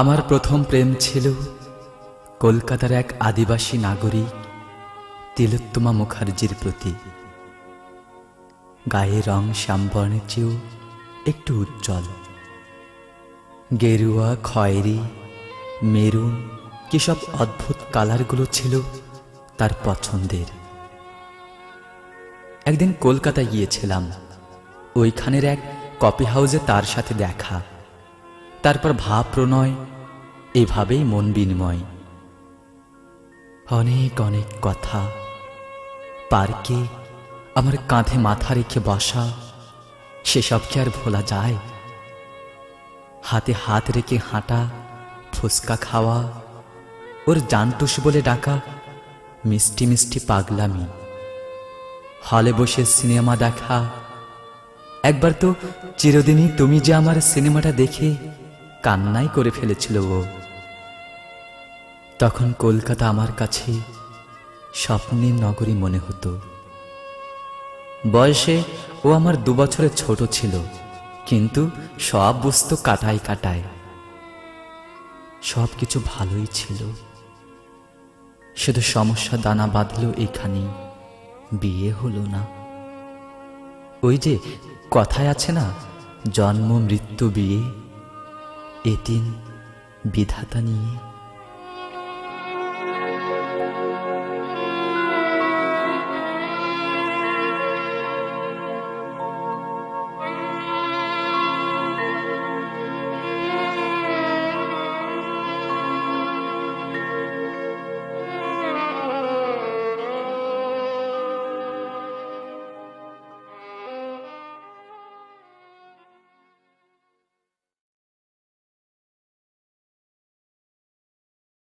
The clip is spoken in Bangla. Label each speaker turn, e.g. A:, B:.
A: আমার প্রথম প্রেম ছিল কলকাতার এক আদিবাসী নাগরিক তিলোত্তমা মুখার্জির প্রতি। গায়ে রং শ্যামবর্ণের চেয়েও একটু উজ্জ্বল। গেরুয়া, খয়েরি, মেরুন কি সব অদ্ভুত কালারগুলো ছিল তার পছন্দের। একদিন কলকাতায় গিয়েছিলাম, ওইখানের এক কপি হাউসে তার সাথে দেখা। তারপর ভাব প্রণয় এভাবেই মন বিনিময়। অনেক অনেক কথা। পার্কে আমার কাঁধে মাথা রেখে বসা, সেসব কি আর ভোলা যায়? হাতে হাত রেখে হাঁটা ফুসকা খাওয়া, ওর জানটুস বলে ডাকা, মিষ্টি মিষ্টি পাগলামি। হলে বসে সিনেমা দেখা। একবার তো চিরদিনই তুমি যে আমার সিনেমাটা দেখে কান্নাই করে ফেলেছিল ও। তখন কলকাতা আমার কাছে স্বপ্নের নগরী মনে হতো। বয়সে ও আমার দু বছরের ছোট ছিল, কিন্তু সব বুঝতো কাটায় কাটায়। সব কিছু ভালোই ছিল। শুধু সমস্যা দানা বাঁধল এখানেই বিয়ে হলো না। ওই যে কথায় আছে না, জন্ম, মৃত্যু, বিয়ে। এদিন বিধাতা নিয়ে